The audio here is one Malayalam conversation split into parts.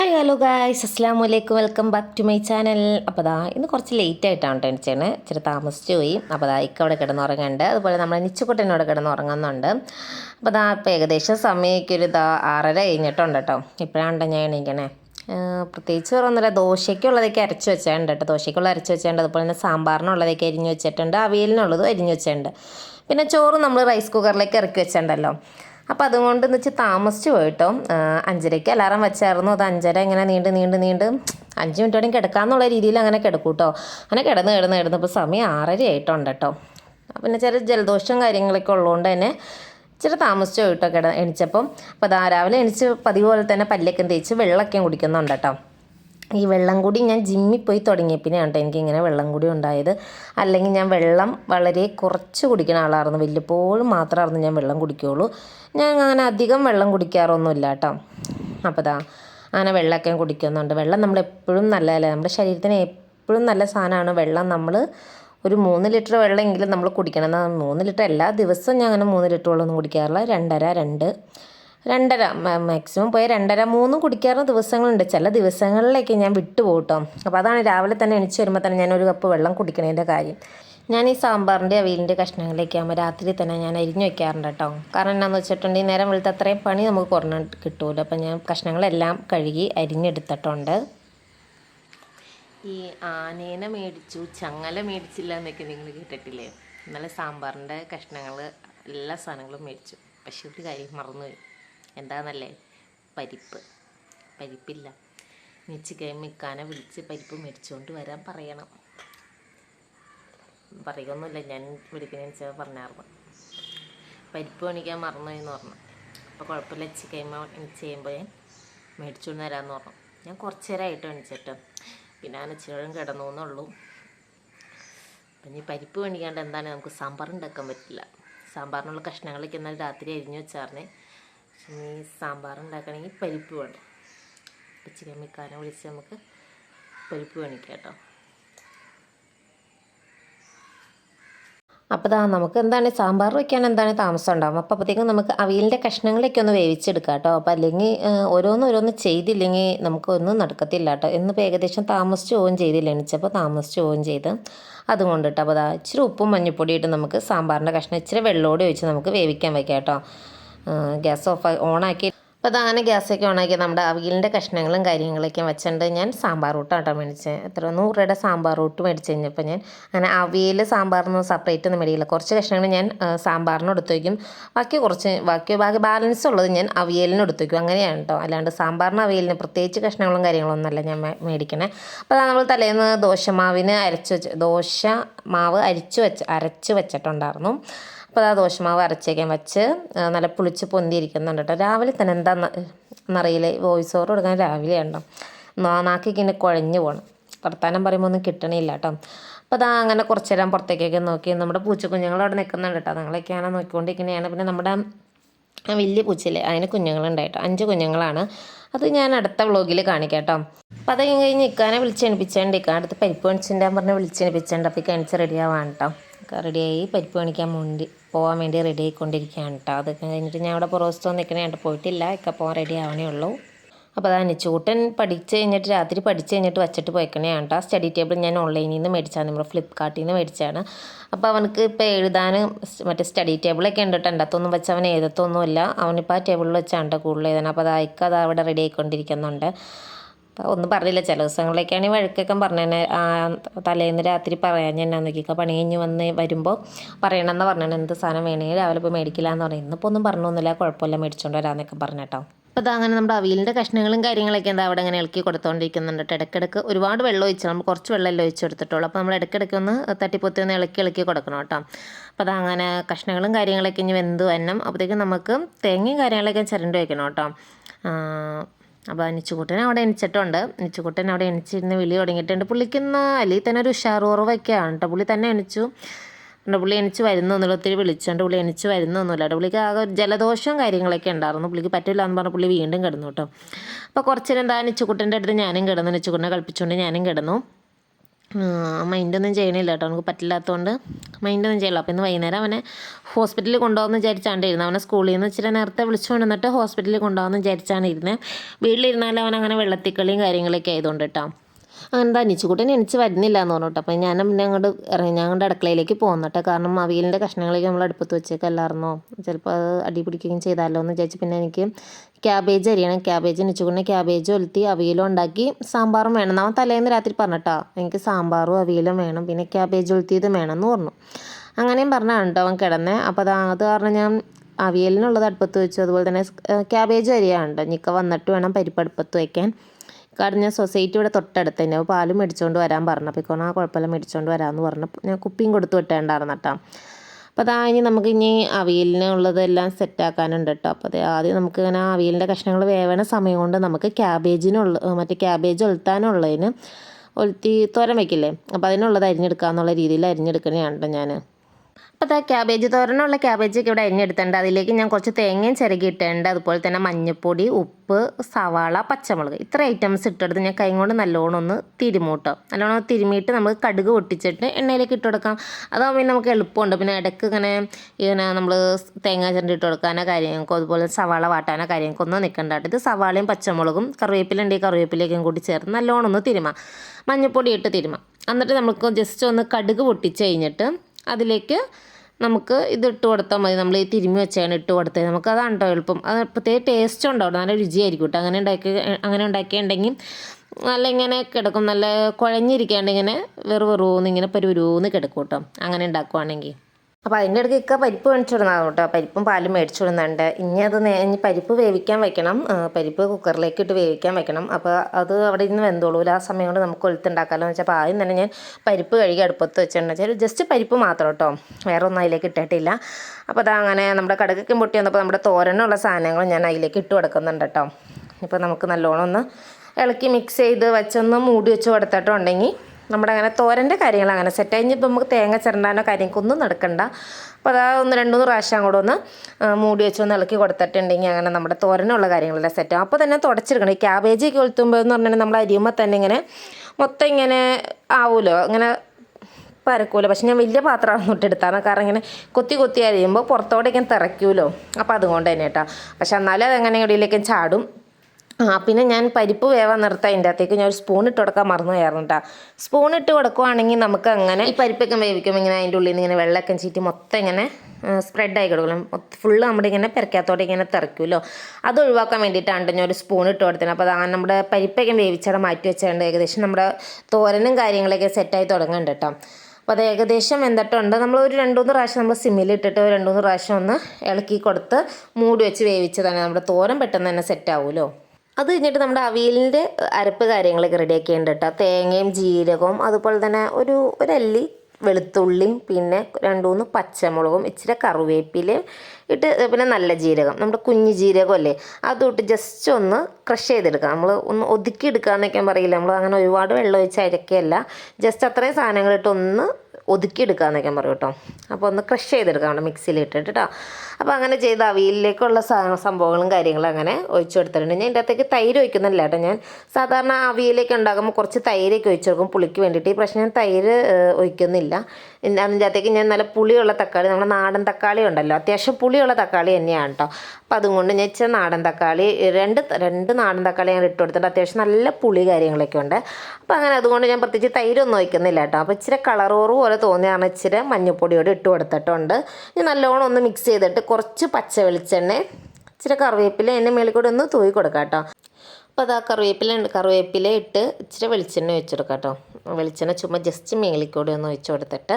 ഹായ് ഹലോ ഗായ്സ് അസ്സാം വലൈക്കും welcome back to my channel അപ്പോൾ ദാ ഇന്ന് കുറച്ച് ലേറ്റ് ആയിട്ടാണ് എണിച്ചത് ഇച്ചിരി താമസിച്ചു പോയി. അപ്പോൾ ദാ ഇക്ക അവിടെ കിടന്നുറങ്ങുന്നുണ്ട് അതുപോലെ നമ്മൾ നിച്ചുകുട്ടനോട് കിടന്നുറങ്ങുന്നുണ്ട്. അപ്പോൾ ദാ ഇപ്പോൾ ഏകദേശം സമയമൊക്കെ ഒരു ദാ ആറര കഴിഞ്ഞിട്ടുണ്ട് കേട്ടോ ഇപ്പോഴാണ് ഞാൻ എണീക്കണേ? പ്രത്യേകിച്ച് പറഞ്ഞില്ല ദോശയ്ക്കുള്ളതൊക്കെ അരച്ച് വെച്ചിട്ടുണ്ട് കേട്ടോ ദോശയ്ക്കുള്ള അരച്ച് വെച്ചിട്ടുണ്ട് അതുപോലെ തന്നെ സാമ്പാറിനുള്ളതൊക്കെ അരിഞ്ഞ് വെച്ചിട്ടുണ്ട്. അവിയലിനുള്ളതും അരിഞ്ഞ് വെച്ചിട്ടുണ്ട് പിന്നെ ചോറ് നമ്മൾ റൈസ് കുക്കറിലേക്ക് ഇറക്കി വെച്ചിട്ടുണ്ടല്ലോ അപ്പോൾ അതുകൊണ്ട് എന്ന് വെച്ച് താമസിച്ചു പോയിട്ടോ. അഞ്ചരയ്ക്ക് അലാറം വെച്ചായിരുന്നു. അത് അഞ്ചര ഇങ്ങനെ നീണ്ട് നീണ്ട് നീണ്ട് അഞ്ച് മിനിറ്റോടെയും കിടക്കാന്നുള്ള രീതിയിൽ അങ്ങനെ കിടക്കും കേട്ടോ അങ്ങനെ കിടന്ന് കിടന്ന് കിടന്ന് ഇപ്പോൾ സമയം ആറര ആയിട്ടുണ്ട് കേട്ടോ പിന്നെ ചെറിയ ജലദോഷം കാര്യങ്ങളൊക്കെ ഉള്ളതുകൊണ്ട് തന്നെ ഇച്ചിരി താമസിച്ചു പോയിട്ടോ കിട എണിച്ചപ്പം. അപ്പോൾ രാവിലെ എണിച്ച് പതിവ് പോലെ തന്നെ പല്ലൊക്കെ തേച്ച് വെള്ളമൊക്കെ കുടിക്കുന്നുണ്ട് കേട്ടോ ഈ വെള്ളം കൂടി ഞാൻ ജിമ്മിൽ പോയി തുടങ്ങിയപ്പിനെയാണ് കേട്ടോ എനിക്കിങ്ങനെ വെള്ളം കൂടി ഉണ്ടായത്. അല്ലെങ്കിൽ ഞാൻ വെള്ളം വളരെ കുറച്ച് കുടിക്കുന്ന ആളായിരുന്നു. വല്ലപ്പോഴും മാത്രമായിരുന്നു ഞാൻ വെള്ളം കുടിക്കുകയുള്ളൂ. ഞാൻ അങ്ങനെ അധികം വെള്ളം കുടിക്കാറൊന്നുമില്ല കേട്ടോ അപ്പോൾ ദാ അങ്ങനെ വെള്ളമൊക്കെ കുടിക്കുന്നുണ്ട്. വെള്ളം നമ്മൾ എപ്പോഴും നല്ലതല്ലേ? നമ്മുടെ ശരീരത്തിന് എപ്പോഴും നല്ല സാധനമാണ് വെള്ളം. നമ്മൾ ഒരു മൂന്ന് ലിറ്റർ വെള്ളമെങ്കിലും നമ്മൾ കുടിക്കണം. മൂന്ന് ലിറ്റർ എല്ലാ ദിവസവും ഞാൻ അങ്ങനെ മൂന്ന് ലിറ്റർ വെള്ളമൊന്നും കുടിക്കാറില്ല. രണ്ടര രണ്ട്. രണ്ടര മാക്സിമം പോയ രണ്ടര മൂന്നും കുടിക്കാറുള്ള ദിവസങ്ങളുണ്ട്. ചില ദിവസങ്ങളിലേക്ക് ഞാൻ വിട്ടുപോകട്ടോ അപ്പോൾ അതാണ് രാവിലെ തന്നെ എണിച്ച് വരുമ്പോൾ തന്നെ ഞാൻ ഒരു കപ്പ് വെള്ളം കുടിക്കണതിന്റെ കാര്യം. ഞാൻ ഈ സാമ്പാറിന്റെ അവിയലിന്റെ കഷ്ണങ്ങളിലേക്ക് ആകുമ്പോൾ രാത്രി തന്നെ ഞാൻ അരിഞ്ഞു വെക്കാറുണ്ട് കേട്ടോ. കാരണം എന്താണെന്ന് വെച്ചിട്ടുണ്ടെങ്കിൽ നേരം വെളുത്ത് അത്രയും പണി നമുക്ക് കുറഞ്ഞ കിട്ടുമല്ലോ അപ്പം ഞാൻ കഷ്ണങ്ങളെല്ലാം കഴുകി അരിഞ്ഞെടുത്തിട്ടുണ്ട്. ഈ ആനേനെ മേടിച്ചു ചങ്ങല മേടിച്ചില്ല എന്നൊക്കെ നിങ്ങൾ കേട്ടിട്ടില്ലേ? ഇന്നലെ സാമ്പാറിന്റെ കഷ്ണങ്ങൾ എല്ലാ സാധനങ്ങളും മേടിച്ചു. പക്ഷേ ഒരു കാര്യം മറന്നുപോയി. എന്താണെന്നല്ലേ പരിപ്പ്. പരിപ്പില്ല. മിച്ച് മിക്കാനെ വിളിച്ച് പരിപ്പ് മേടിച്ചുകൊണ്ട് വരാൻ പറയണം. പറയുകയൊന്നുമില്ല ഞാൻ വിളിക്കുന്നതിന് വെച്ചാൽ പറഞ്ഞായിരുന്നു പരിപ്പ് മേടിക്കാൻ മറന്നു എന്ന് പറഞ്ഞു. അപ്പോൾ കുഴപ്പമില്ല. എണിച്ച് കഴിയുമ്പോൾ ഞാൻ മേടിച്ചുകൊണ്ട് വരാമെന്ന് പറഞ്ഞു. ഞാൻ കുറച്ച് നേരമായിട്ട് വേണിച്ചിട്ട് പിന്നെ ഞാൻ ഇച്ചിരി കിടന്നു എന്നുള്ളൂ. ഇനി പരിപ്പ് മേടിക്കാണ്ട് എന്താണ് നമുക്ക് സാമ്പാർ ഉണ്ടാക്കാൻ പറ്റില്ല. സാമ്പാറിനുള്ള കഷ്ണങ്ങളൊക്കെ എന്നാൽ രാത്രി അരിഞ്ഞു വെച്ചാറിനെ ഈ സാമ്പാർ ഉണ്ടാക്കണമെങ്കിൽ പരിപ്പ് വേണം ഇച്ചിരി മിക്കാനെ വിളിച്ച് നമുക്ക് പരിപ്പ് വേണിക്കാം കേട്ടോ. അപ്പോൾ ദാ നമുക്ക് എന്താണ് സാമ്പാർ വയ്ക്കാൻ എന്താണ് താമസം ഉണ്ടാകും അപ്പോൾ അപ്പോഴത്തേക്കും നമുക്ക് അവിയലിന്റെ കഷ്ണങ്ങളൊക്കെ ഒന്ന് വേവിച്ചെടുക്കാം കേട്ടോ. അപ്പോൾ അല്ലെങ്കിൽ ഓരോന്ന് ഓരോന്ന് ചെയ്തില്ലെങ്കിൽ നമുക്ക് ഒന്നും നടക്കത്തില്ല കേട്ടോ. എന്നിപ്പോൾ ഏകദേശം താമസിച്ച് പോവുകയും ചെയ്തില്ല എണിച്ചപ്പോൾ താമസിച്ച് പോവുകയും ചെയ്ത് അതുകൊണ്ട് കേട്ടോ. അപ്പോൾ അതാ ഇച്ചിരി ഉപ്പും മഞ്ഞൾപ്പൊടി ഇട്ട് നമുക്ക് സാമ്പാറിന്റെ കഷ്ണം ഇച്ചിരി വെള്ളത്തോടെ ഒഴിച്ച് നമുക്ക് വേവിക്കാൻ വയ്ക്കാം കേട്ടോ. ഗ്യാസ് ഓഫ് ഓണാക്കി. അപ്പോൾ അതങ്ങനെ ഗ്യാസൊക്കെ ഓണാക്കി. നമ്മുടെ അവിയലിന്റെ കഷ്ണങ്ങളും കാര്യങ്ങളൊക്കെ വെച്ചിട്ടുണ്ട്. ഞാൻ സാമ്പാർ കൂട്ടാട്ടോ മേടിച്ചത് എത്ര? നൂറ് രൂപയുടെ സാമ്പാർ റൂട്ട് മേടിച്ച് കഴിഞ്ഞപ്പോൾ ഞാൻ അങ്ങനെ അവിയൽ സാമ്പാറിന് സെപ്പറേറ്റ് ഒന്നും മേടിക്കില്ല. കുറച്ച് കഷ്ണങ്ങൾ ഞാൻ സാമ്പാറിന് എടുത്ത് വയ്ക്കും. ബാക്കി കുറച്ച് ബാക്കി ബാക്കി ബാലൻസ് ഉള്ളത് ഞാൻ അവിയലിന് എടുത്ത് വയ്ക്കും. അങ്ങനെയാണ് കേട്ടോ. അല്ലാണ്ട് സാമ്പാറിന് അവിയലിന് പ്രത്യേകിച്ച് കഷ്ണങ്ങളും കാര്യങ്ങളൊന്നുമല്ല ഞാൻ മേടിക്കണേ. അപ്പോൾ നമ്മൾ തലേന്ന് ദോശമാവിന് അരച്ച് വെച്ച് ദോശ മാവ് അരിച്ച് വെച്ച് അരച്ച് വെച്ചിട്ടുണ്ടായിരുന്നു. അപ്പോൾ ആ ദോശമാവ് അരച്ചേക്കാൻ വെച്ച് നല്ല പുളിച്ച് പൊന്തിയിരിക്കുന്നുണ്ട് കേട്ടോ രാവിലെ തന്നെ എന്താ എന്നറിയില്ല വോയിസ് ഓവർ കൊടുക്കാൻ രാവിലെ ഉണ്ടോ നാക്കിക്ക് ഇങ്ങനെ കുഴഞ്ഞു പോകണം വർത്താനം പറയുമ്പോൾ ഒന്നും കിട്ടണില്ല കേട്ടോ അപ്പോൾ അതാ അങ്ങനെ കുറച്ച് നേരം പുറത്തേക്കൊക്കെ നോക്കി നമ്മുടെ പൂച്ചക്കുഞ്ഞുങ്ങൾ അവിടെ നിൽക്കുന്നുണ്ട് കേട്ടോ നിങ്ങളൊക്കെയാണ് നോക്കിക്കൊണ്ടിരിക്കുന്നതാണ് പിന്നെ നമ്മുടെ വലിയ പൂച്ചയില്ലേ അതിന് കുഞ്ഞുങ്ങളുണ്ടായിട്ടോ. അഞ്ച് കുഞ്ഞുങ്ങളാണ്. അത് ഞാൻ അടുത്ത വ്ളോഗിൽ കാണിക്കാം കേട്ടോ അപ്പോൾ അത് കഴിഞ്ഞ് ഇക്കാനെ വിളിച്ചെണിപ്പിച്ചുകൊണ്ട് ഇക്കാൻ അടുത്ത് പരിപ്പ് കാണിച്ചിട്ട് പറഞ്ഞ് വിളിച്ചെണിപ്പിച്ചുണ്ട് അപ്പോൾ കാണിച്ച് റെഡിയാവാണ് കേട്ടോ റെഡിയായി പരിപ്പ് കാണിക്കാൻ വേണ്ടി പോകാൻ വേണ്ടി റെഡി ആയിക്കൊണ്ടിരിക്കുകയാണ് കേട്ടോ അത് കഴിഞ്ഞിട്ട് ഞാൻ അവിടെ പുറവസ്ഥ നിൽക്കണേ കണ്ട് പോയിട്ടില്ല. ഇക്ക പോകാൻ റെഡി ആവണേ ഉള്ളൂ. അപ്പോൾ അതാണ് ചൂട്ടൻ പഠിച്ച് കഴിഞ്ഞിട്ട് രാത്രി പഠിച്ച് കഴിഞ്ഞിട്ട് വെച്ചിട്ട് പോയിക്കണേയാണ് കേട്ടോ സ്റ്റഡി ടേബിൾ ഞാൻ ഓൺലൈനിൽ നിന്ന് മേടിച്ചാണ്. നമ്മുടെ ഫ്ലിപ്കാർട്ടിൽ നിന്ന് മേടിച്ചാണ്. അപ്പോൾ അവനക്ക് ഇപ്പോൾ എഴുതാൻ മറ്റേ സ്റ്റഡി ടേബിളൊക്കെ ഉണ്ട് കേട്ടോ അകത്തൊന്നും വെച്ച് അവൻ എഴുതത്തൊന്നുമില്ല. അവനിപ്പോൾ ആ ടേബിളിൽ വെച്ചാണ് കേട്ടോ കൂടുതൽ എഴുതാൻ അപ്പോൾ അത് അവിടെ റെഡി ആയിക്കൊണ്ടിരിക്കുന്നുണ്ട്. ഒന്നും പറഞ്ഞില്ല. ചില ദിവസങ്ങളിലേക്കാണെങ്കിൽ വഴക്കൊക്കെ പറഞ്ഞേ ആ, തലേന്ന് രാത്രി പറയാൻ ഞാൻ അന്നേക്കൊക്കെ പണി കഴിഞ്ഞ് വന്ന് വരുമ്പോൾ പറയണമെന്ന് പറഞ്ഞാൽ എന്ത് സാധനം വേണമെങ്കിൽ രാവിലെ പോയി മേടിക്കില്ല എന്ന് പറയും. ഇന്നിപ്പോൾ ഒന്നും പറഞ്ഞൊന്നുമില്ല. കുഴപ്പമില്ല. മേടിച്ചുകൊണ്ട് വരാമെന്നൊക്കെ പറഞ്ഞേട്ടോ അപ്പോൾ അതങ്ങനെ നമ്മുടെ അവിയലിന്റെ കഷ്ണങ്ങളും കാര്യങ്ങളൊക്കെ എന്താ അവിടെ ഇങ്ങനെ ഇളക്കി കൊടുത്തുകൊണ്ടിരിക്കുന്നുണ്ട് കേട്ടോ. ഇടയ്ക്കിടയ്ക്ക് ഒരുപാട് വെള്ളം ഒഴിച്ചു നമ്മൾ കുറച്ച് വെള്ളമല്ലേ ഒഴിച്ചു കൊടുത്തിട്ടുള്ളൂ. അപ്പോൾ നമ്മൾ ഇടയ്ക്കിടയ്ക്ക് ഒന്ന് തട്ടിപ്പൊത്തി ഒന്ന് ഇളക്കി ഇളക്കി കൊടുക്കണം കേട്ടോ. അപ്പോൾ അതങ്ങനെ കഷ്ണങ്ങളും കാര്യങ്ങളൊക്കെ ഇനി വെന്ത് വരണം. അപ്പോഴത്തേക്കും നമുക്ക് തേങ്ങയും കാര്യങ്ങളൊക്കെ ചിരണ്ടി വയ്ക്കണം കേട്ടോ. അപ്പോൾ നിച്ചുകുട്ടൻ അവിടെ എണിച്ചിട്ടുണ്ട് നിച്ചുകുട്ടൻ അവിടെ എണിച്ചിരുന്ന് വിളി തുടങ്ങിയിട്ടുണ്ട്. പുള്ളിക്കുന്ന അല്ലെങ്കിൽ തന്നെ ഒരു ഉഷാർ കുറവൊക്കെയാണ് കേട്ടോ. പുള്ളി തന്നെ എണിച്ചു. കണ്ടോ പുള്ളി എണിച്ച് വരുന്നൊന്നുമില്ല ഒത്തിരി വിളിച്ചുകൊണ്ട് പുള്ളി എണിച്ച് വരുന്നൊന്നുമില്ല കേട്ടോ. പുള്ളിക്ക് ആകെ ജലദോഷവും കാര്യങ്ങളൊക്കെ ഉണ്ടായിരുന്നു. പുള്ളിക്ക് പറ്റില്ല എന്ന് പറഞ്ഞ് പുള്ളി വീണ്ടും കിടന്നു കേട്ടോ. അപ്പോൾ കുറച്ചിനെന്താ എന്താ അടുത്ത് ഞാനും കിടന്നു. നിച്ചുകുട്ടനെ കളിപ്പിച്ചുകൊണ്ട് ഞാനും കിടന്നു. മൈൻഡൊന്നും ചെയ്യണില്ല കേട്ടോ നമുക്ക് പറ്റില്ലാത്തതുകൊണ്ട് മൈൻഡൊന്നും ചെയ്യില്ല അപ്പോൾ ഇന്ന് വൈകുന്നേരം അവനെ ഹോസ്പിറ്റലിൽ കൊണ്ടുപോകുന്ന വിചാരിച്ചാണ്ട് ഇരുന്നത് അവനെ സ്കൂളിൽ നിന്ന് ഇച്ചിരി നേരത്തെ വിളിച്ചു കൊണ്ടുവന്നിട്ട് ഹോസ്പിറ്റലിൽ കൊണ്ടുപോകാമെന്ന് വിചാരിച്ചാണ് ഇരുന്നത് വീട്ടിലിരുന്നാലും അവൻ അങ്ങനെ വെള്ളത്തിക്കളിയും കാര്യങ്ങളൊക്കെ ആയതുകൊണ്ട് കേട്ടോ അങ്ങനെ തനിച്ചുകൂട്ടൻ എണിച്ച് വരുന്നില്ല എന്ന് പറഞ്ഞു കേട്ടോ. അപ്പോൾ ഞാൻ പിന്നെ അങ്ങോട്ട് ഇറങ്ങി. അങ്ങോട്ട് അടുക്കളയിലേക്ക് പോകുന്നട്ടെ കാരണം അവിയലിന്റെ കഷ്ണങ്ങളൊക്കെ നമ്മൾ അടുപ്പത്ത് വെച്ചേക്കല്ലായിരുന്നോ ചിലപ്പോൾ അത് അടി പിടിക്കുകയും ചെയ്താലോ എന്ന് വിചാരിച്ച് പിന്നെ എനിക്ക് ക്യാബേജ് അരിയണം. ക്യാബേജ് നിച്ചുകൊണ്ട് ക്യാബേജ് ഒലുത്തി അവിയലും ഉണ്ടാക്കി സാമ്പാറും വേണം. അവൻ തലേന്ന് രാത്രി പറഞ്ഞിട്ടാ എനിക്ക് സാമ്പാറും അവിയലും വേണം. പിന്നെ ക്യാബേജ് ഒലുത്തിയതും വേണം എന്ന് പറഞ്ഞു. അങ്ങനെയും പറഞ്ഞാണ് കേട്ടോ അവൻ കിടന്നേ. അപ്പോൾ അത് അത് കാരണം ഞാൻ അവിയലിനുള്ളത് അടുപ്പത്ത് വെച്ചു. അതുപോലെ തന്നെ ക്യാബേജ് അരിയാണ് കേട്ടോ. നിക്ക വന്നിട്ട് വേണം പരിപ്പ് അടുപ്പത്ത് വയ്ക്കാൻ കാരണം ഞാൻ സൊസൈറ്റി തൊട്ടടുത്ത് തന്നെ. പാലും മേടിച്ചുകൊണ്ട് വരാൻ പറഞ്ഞു. അപ്പോൾ ഇക്കോണ കുഴപ്പമില്ല മേടിച്ചുകൊണ്ട് വരാമെന്ന് പറഞ്ഞു. ഞാൻ കുപ്പിയും കൊടുത്തു വിട്ടേണ്ടായിരുന്നു കേട്ടോ. അപ്പോൾ അതാ ഇനി നമുക്ക് ഇനി അവിയലിനുള്ളതെല്ലാം സെറ്റാക്കാനുണ്ട് കേട്ടോ. അപ്പോൾ അത് ആദ്യം നമുക്ക് ഇങ്ങനെ അവിയലിന്റെ കഷ്ണങ്ങൾ വേവണ സമയം കൊണ്ട് നമുക്ക് ക്യാബേജിനുള്ള മറ്റേ ക്യാബേജ് ഒലുത്താനുള്ളതിന് ഒലുത്തി തോരൻ വയ്ക്കില്ലേ അപ്പോൾ അതിനുള്ളത് അരിഞ്ഞെടുക്കാന്നുള്ള രീതിയിൽ അരിഞ്ഞെടുക്കണേ കേട്ടോ ഞാൻ അപ്പോൾ അതാ ക്യാബേജ് തോരനുള്ള ക്യാബേജൊക്കെ ഇവിടെ അരിഞ്ഞെടുത്തിട്ടുണ്ട്. അതിലേക്ക് ഞാൻ കുറച്ച് തേങ്ങയും ചിരകി ഇട്ടേണ്ട അതുപോലെ തന്നെ മഞ്ഞൾപ്പൊടി ഉപ്പ് സവാള പച്ചമുളക്. ഇത്ര ഐറ്റംസ് ഇട്ടെടുത്ത് ഞാൻ കൈ കൊണ്ട് നല്ലോണം ഒന്ന് തിരുമൂട്ടോ. നല്ലോണം തിരുമിയിട്ട് നമുക്ക് കടുക് പൊട്ടിച്ചിട്ട് എണ്ണയിലേക്ക് ഇട്ട് കൊടുക്കാം. അതാകുമ്പോൾ നമുക്ക് എളുപ്പമുണ്ട്. പിന്നെ ഇടയ്ക്ക് ഇങ്ങനെ ഇങ്ങനെ നമ്മൾ തേങ്ങ ചിരണ്ടി ഇട്ട് കൊടുക്കാനോ കാര്യങ്ങൾക്കോ അതുപോലെ സവാള വാട്ടാനോ കാര്യങ്ങൾക്കോ ഒന്നും നിൽക്കേണ്ട ഇത് സവാളയും പച്ചമുളകും കറിവേപ്പില ഉണ്ടെങ്കിൽ കറിവേപ്പിലേക്കും കൂടി ചേർത്ത് നല്ലോണം ഒന്ന് തിരുമാം. മഞ്ഞൾപ്പൊടി ഇട്ട് തിരുമാം. എന്നിട്ട് നമുക്ക് ജസ്റ്റ് ഒന്ന് കടുക് പൊട്ടിച്ച് കഴിഞ്ഞിട്ട് അതിലേക്ക് നമുക്ക് ഇത് ഇട്ട് കൊടുത്താൽ മതി. നമ്മൾ ഈ തിരുമ്മി വെച്ചാണ് ഇട്ട് കൊടുത്തത് നമുക്ക് അതാണ് കേട്ടോ എളുപ്പം. അത് പ്രത്യേക ടേസ്റ്റ് ഉണ്ടാവും നല്ല രുചിയായിരിക്കും കേട്ടോ അങ്ങനെ ഉണ്ടാക്കി അങ്ങനെ ഉണ്ടാക്കിയിട്ടുണ്ടെങ്കിൽ നല്ല ഇങ്ങനെ കിടക്കും. നല്ല കുഴഞ്ഞിരിക്കാണ്ട് ഇങ്ങനെ വെറു ഇങ്ങനെ പരുവരൂന്ന് കിടക്കും കേട്ടോ അങ്ങനെ ഉണ്ടാക്കുവാണെങ്കിൽ അപ്പോൾ അതിന്റെ ഇടയ്ക്ക് ഇക്ക പരിപ്പ് മേടിച്ചു വിടുന്നതാണ് കേട്ടോ. പരിപ്പും പാലും മേടിച്ചു വിടുന്നുണ്ട് ഇനി അത് ഇനി പരിപ്പ് വേവിക്കാൻ വെക്കണം. പരിപ്പ് കുക്കറിലേക്ക് ഇട്ട് വേവിക്കാൻ വെക്കണം. അപ്പോൾ അത് അവിടെ ഇരുന്ന് വെന്തോളൂല. ആ സമയം കൊണ്ട് നമുക്ക് ഒഴുത്തുണ്ടാക്കാമല്ലോ എന്ന് വെച്ചാൽ ആദ്യം തന്നെ ഞാൻ പരിപ്പ് കഴുകി അടുപ്പത്ത് വെച്ചിട്ടുണ്ട്. വെച്ചാൽ ജസ്റ്റ് പരിപ്പ് മാത്രം കേട്ടോ. വേറെ ഒന്നും അതിലേക്ക് ഇട്ടിട്ടില്ല. അപ്പോൾ അത് അങ്ങനെ നമ്മുടെ കടുകൊക്കെ പൊട്ടി വന്നപ്പോൾ നമ്മുടെ തോരനുള്ള സാധനങ്ങൾ ഞാൻ അതിലേക്ക് ഇട്ട് കൊടുക്കുന്നുണ്ട് കേട്ടോ. ഇപ്പോൾ നമുക്ക് നല്ലോണം ഒന്ന് ഇളക്കി മിക്സ് ചെയ്ത് വെച്ചൊന്ന് മൂടി വെച്ച് കൊടുത്തിട്ടുണ്ടെങ്കിൽ നമ്മുടെ അങ്ങനെ തോരന്റെ കാര്യങ്ങൾ അങ്ങനെ സെറ്റ് കഴിഞ്ഞിപ്പോൾ നമുക്ക് തേങ്ങ ചിരണ്ടാനോ കാര്യങ്ങൾക്കൊന്നും നടക്കണ്ട. അപ്പോൾ അതാ ഒന്ന് രണ്ട് മൂന്ന് പ്രാവശ്യം അങ്ങോട്ട് ഒന്ന് മൂടി വെച്ച് ഒന്ന് ഇളക്കി കൊടുത്തിട്ടുണ്ടെങ്കിൽ അങ്ങനെ നമ്മുടെ തോരനുള്ള കാര്യങ്ങളെല്ലാം സെറ്റ് ആകും അപ്പോൾ തന്നെ തുടച്ചെടുക്കണം ഈ ക്യാബേജ് കൊളുത്തുമ്പോൾ എന്ന് പറഞ്ഞാൽ നമ്മൾ അരിയുമ്പോൾ തന്നെ ഇങ്ങനെ മൊത്തം ഇങ്ങനെ ആവുമല്ലോ അങ്ങനെ പരക്കൂല? പക്ഷെ ഞാൻ വലിയ പാത്രമാണ് ഇട്ടെടുത്താണ് കാരണം ഇങ്ങനെ കൊത്തി കൊത്തി അരിയുമ്പോൾ പുറത്തോടെ ഇങ്ങനെ തിറയ്ക്കൂലോ അപ്പോൾ അതുകൊണ്ട് തന്നെ കേട്ടോ. പക്ഷെ എന്നാലും അതെങ്ങനെ എവിടെയിലേക്കും ചാടും. ആ പിന്നെ ഞാൻ പരിപ്പ് വേവാൻ നിർത്താം അതിന്റെ അകത്തേക്ക് ഞാൻ ഒരു സ്പൂൺ ഇട്ട് കൊടുക്കാൻ മറന്നു കയറുന്നു കേട്ടോ സ്പൂൺ ഇട്ട് കൊടുക്കുവാണെങ്കിൽ നമുക്ക് അങ്ങനെ ഈ പരിപ്പൊക്കെ വേവിക്കുമ്പോൾ ഇങ്ങനെ അതിന്റെ ഉള്ളിൽ നിന്ന് ഇങ്ങനെ വെള്ളമൊക്കെ ചീറ്റി മൊത്തം ഇങ്ങനെ സ്പ്രെഡായി കിടക്കും. ഫുള്ള് നമ്മുടെ ഇങ്ങനെ പെരക്കകത്തോടെ ഇങ്ങനെ തിറക്കുമല്ലോ അത് ഒഴിവാക്കാൻ വേണ്ടിയിട്ടാണ് ഞാൻ ഒരു സ്പൂൺ ഇട്ട് കൊടുത്തത് അപ്പോൾ അതാണ് നമ്മുടെ പരിപ്പൊക്കെ വേവിച്ചവിടെ മാറ്റി വെച്ചുകൊണ്ട് ഏകദേശം നമ്മുടെ തോരനും കാര്യങ്ങളൊക്കെ സെറ്റായി തുടങ്ങുന്നുണ്ട് കേട്ടോ അപ്പോൾ അത് ഏകദേശം എന്തിട്ടുണ്ട് നമ്മൾ ഒരു രണ്ട് മൂന്ന് പ്രാവശ്യം നമ്മൾ സിമ്മിലിട്ടിട്ട് രണ്ട് മൂന്ന് പ്രാവശ്യം ഒന്ന് ഇളക്കി കൊടുത്ത് മൂടി വെച്ച് വേവിച്ചതാണ്. നമ്മുടെ തോരൻ പെട്ടെന്ന് തന്നെ സെറ്റ് ആവുമല്ലോ അത് കഴിഞ്ഞിട്ട് നമ്മുടെ അവിയലിന്റെ അരപ്പ് കാര്യങ്ങളൊക്കെ റെഡിയാക്കി ഉണ്ട് കേട്ടോ. തേങ്ങയും ജീരകവും അതുപോലെ തന്നെ ഒരു ഒരല്ലി വെളുത്തുള്ളിയും പിന്നെ രണ്ട് മൂന്ന് പച്ചമുളകും ഇച്ചിരി കറിവേപ്പിലയും ഇട്ട് പിന്നെ നല്ല ജീരകം. നമ്മുടെ കുഞ്ഞു ജീരകം അല്ലേ അതും ഇട്ട് ജസ്റ്റ് ഒന്ന് ക്രഷ് ചെയ്തെടുക്കാം നമ്മൾ ഒന്ന് ഒതുക്കി എടുക്കുക എന്നൊക്കെ പറയില്ല നമ്മൾ അങ്ങനെ ഒരുപാട് വെള്ളം ഒഴിച്ച് അരക്കുകയല്ല. ജസ്റ്റ് അത്രയും സാധനങ്ങളിട്ട് ഒന്ന് ഒതുക്കി എടുക്കുക എന്നൊക്കെ പറയും കേട്ടോ. അപ്പോൾ ഒന്ന് ക്രഷ് ചെയ്തെടുക്കാം അവിടെ മിക്സിയിൽ ഇട്ടിട്ട് കേട്ടോ അപ്പോൾ അങ്ങനെ ചെയ്ത് അവിയലിലേക്കുള്ള സംഭവങ്ങളും കാര്യങ്ങളും അങ്ങനെ ഒഴിച്ചു കൊടുത്തിട്ടുണ്ട് ഞാൻ ഇതിന്റെ അകത്തേക്ക് തൈര് ഒഴിക്കുന്നില്ല കേട്ടോ ഞാൻ. സാധാരണ അവിയലേക്ക് ഉണ്ടാകുമ്പോൾ കുറച്ച് തൈരൊക്കെ ഒഴിച്ചു കൊടുക്കും. പുളിക്ക് വേണ്ടിയിട്ട് ഈ പ്രശ്നം തൈര് ഒഴിക്കുന്നില്ല. അതിന്റെ അകത്തേക്ക് ഞാൻ നല്ല പുളിയുള്ള തക്കാളി നമ്മുടെ നാടൻ തക്കാളി ഉണ്ടല്ലോ അത്യാവശ്യം പുളിയുള്ള തക്കാളി തന്നെയാണ് കേട്ടോ അപ്പോൾ അതുകൊണ്ട് ഞാൻ ഇച്ചിരി നാടൻ തക്കാളി രണ്ട് രണ്ട് നാടൻ തക്കാളി ഞാൻ ഇട്ട് കൊടുത്തിട്ട് അത്യാവശ്യം നല്ല പുളി കാര്യങ്ങളൊക്കെ ഉണ്ട്. അപ്പോൾ അങ്ങനെ അതുകൊണ്ട് ഞാൻ പ്രത്യേകിച്ച് തൈരൊന്നും ഒഴിക്കുന്നില്ല കേട്ടോ അപ്പോൾ ഇച്ചിരി കളറോറ് പോലെ തോന്നിയാണ് ഇച്ചിരി മഞ്ഞപ്പൊടിയോട് ഇട്ട് കൊടുത്തിട്ടുണ്ട്. ഇനി നല്ലോണം ഒന്ന് മിക്സ് ചെയ്തിട്ട് കുറച്ച് പച്ച വെളിച്ചെണ്ണ ഇച്ചിരി കറിവേപ്പില എന്റെ മേളിൽ കൂടെ ഒന്ന് തൂയി കൊടുക്കാം കേട്ടോ അപ്പോൾ അതാ കറിവേപ്പില കറിവേപ്പില ഇട്ട് ഇച്ചിരി വെളിച്ചെണ്ണ ഒഴിച്ചെടുക്കാം കേട്ടോ. വെളിച്ചെണ്ണ ചുമ്മാ ജസ്റ്റ് മേളിൽ കൂടെ ഒന്ന് ഒഴിച്ച് കൊടുത്തിട്ട്